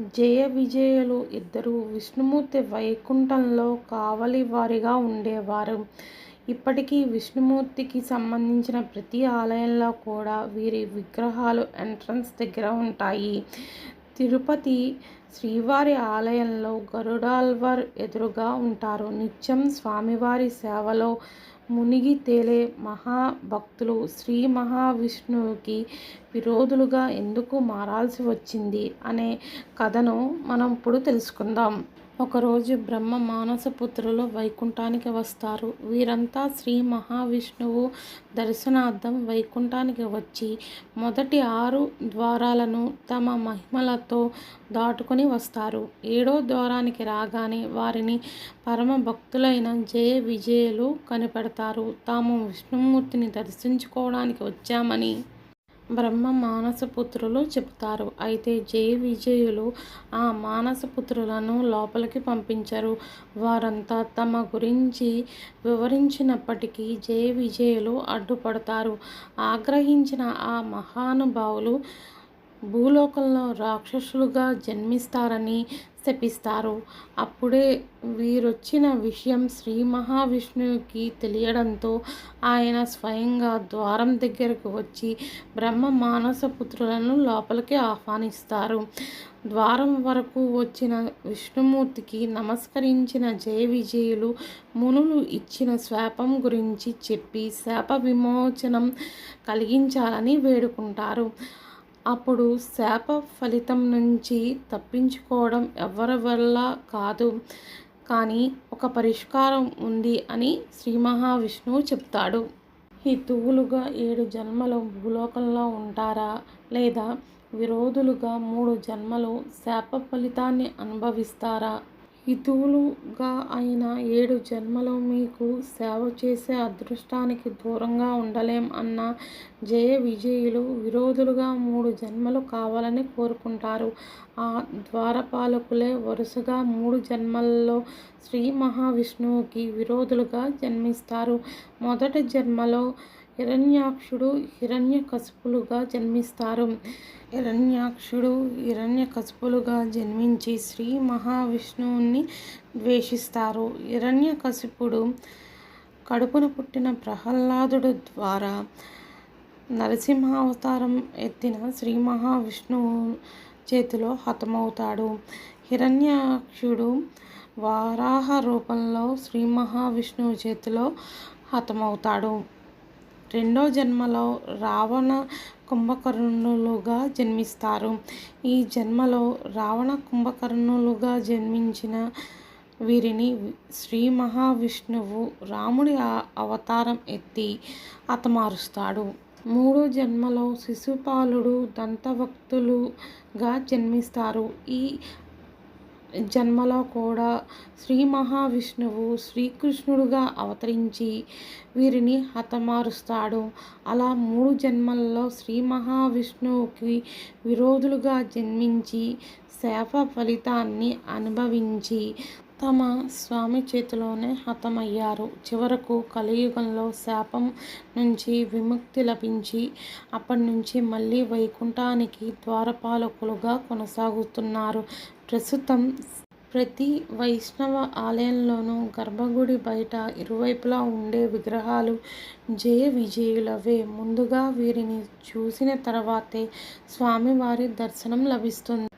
జయ విజయులు ఇద్దరు విష్ణుమూర్తి వైకుంఠంలో కావలి వారిగా ఉండేవారు. ఇప్పటికీ విష్ణుమూర్తికి సంబంధించిన ప్రతి ఆలయంలో కూడా వీరి విగ్రహాలు ఎంట్రన్స్ దగ్గర ఉంటాయి. తిరుపతి శ్రీవారి ఆలయంలో గరుడాల్వార్ ఎదురుగా ఉంటారు. నిత్యం స్వామివారి సేవలో మునిగి తేలే మహాభక్తులు శ్రీ మహావిష్ణువుకి విరోధులుగా ఎందుకు మారాల్సి వచ్చింది అనే కథను మనం ఇప్పుడు తెలుసుకుందాం. ఒకరోజు బ్రహ్మ మానసపుత్రులు వైకుంఠానికి వస్తారు. వీరంతా శ్రీ మహావిష్ణువు దర్శనార్థం వైకుంఠానికి వచ్చి మొదటి ఆరు ద్వారాలను తమ మహిమలతో దాటుకొని వస్తారు. ఏడో ద్వారానికి రాగానే వారిని పరమ భక్తులైన జయ విజయులు కనిపెడతారు. తాము విష్ణుమూర్తిని దర్శించుకోవడానికి వచ్చామని బ్రహ్మ మానసపుత్రులు చెబుతారు. అయితే జయ విజయులు ఆ మానసపుత్రులను లోపలికి పంపించరు. వారంతా తమ గురించి వివరించినప్పటికీ జయ విజయులు అడ్డుపడతారు. ఆగ్రహించిన ఆ మహానుభావులు భూలోకంలో రాక్షసులుగా జన్మిస్తారని శపిస్తారు. అప్పుడే వీరొచ్చిన విషయం శ్రీ మహావిష్ణువుకి తెలియడంతో ఆయన స్వయంగా ద్వారం దగ్గరకు వచ్చి బ్రహ్మ మానసపుత్రులను లోపలికి ఆహ్వానిస్తారు. ద్వారం వరకు వచ్చిన విష్ణుమూర్తికి నమస్కరించిన జయ విజయులు మునులు ఇచ్చిన శాపం గురించి చెప్పి శాప విమోచనం కలిగించాలని వేడుకుంటారు. అప్పుడు శాప ఫలితం నుంచి తప్పించుకోవడం ఎవరి వల్ల కాదు. కానీ ఒక పరిష్కారం ఉంది అని శ్రీ మహావిష్ణువు చెప్తాడు. హితువులుగా ఏడు జన్మలు భూలోకంలో ఉంటారా? లేదా విరోధులుగా మూడు జన్మలు శాప ఫలితాన్ని అనుభవిస్తారా? హితువులుగా అయిన ఏడు జన్మలో మీకు సేవ చేసే అదృష్టానికి దూరంగా ఉండలేం అన్న జయ విజయులు విరోధులుగా మూడు జన్మలు కావాలని కోరుకుంటారు. ఆ ద్వారపాలకులే వరుసగా మూడు జన్మల్లో శ్రీ మహావిష్ణువుకి విరోధులుగా జన్మిస్తారు. మొదటి జన్మలో హిరణ్యాక్షుడు హిరణ్య కసుపులుగా జన్మిస్తారు. హిరణ్యాక్షుడు హిరణ్యకశిపులుగా జన్మించి శ్రీ మహావిష్ణువుని ద్వేషిస్తారు. హిరణ్యకశిపుడు కడుపున పుట్టిన ప్రహ్లాదుడు ద్వారా నరసింహావతారం ఎత్తిన శ్రీ మహావిష్ణువు చేతిలో హతమవుతాడు. హిరణ్యాక్షుడు వారాహ రూపంలో శ్రీ మహావిష్ణువు చేతిలో హతమవుతాడు. రెండో జన్మలో రావణ కుంభకర్ణులుగా జన్మిస్తారు. ఈ జన్మలో రావణ కుంభకర్ణులుగా జన్మించిన వీరిని శ్రీ మహావిష్ణువు రాముడి అవతారం ఎత్తి హతమారుస్తాడు. మూడో జన్మలో శిశుపాలుడు దంతవక్తులుగా జన్మిస్తారు. ఈ జన్మలో కూడా శ్రీ మహావిష్ణువు శ్రీకృష్ణుడుగా అవతరించి వీరిని హతమారుస్తాడు. అలా మూడు జన్మల్లో శ్రీ మహావిష్ణువుకి విరోధులుగా జన్మించి శాప ఫలితాన్ని అనుభవించి తమ స్వామి చేతిలోనే హతమయ్యారు. చివరకు కలియుగంలో శాపం నుంచి విముక్తి లభించి అప్పటి నుంచి మళ్ళీ వైకుంఠానికి ద్వారపాలకులుగా కొనసాగుతున్నారు. ప్రస్తుతం ప్రతి వైష్ణవ ఆలయంలోనూ గర్భగుడి బయట ఇరువైపులా ఉండే విగ్రహాలు జయ విజయులవే. ముందుగా వీరిని చూసిన తర్వాతే స్వామివారి దర్శనం లభిస్తుంది.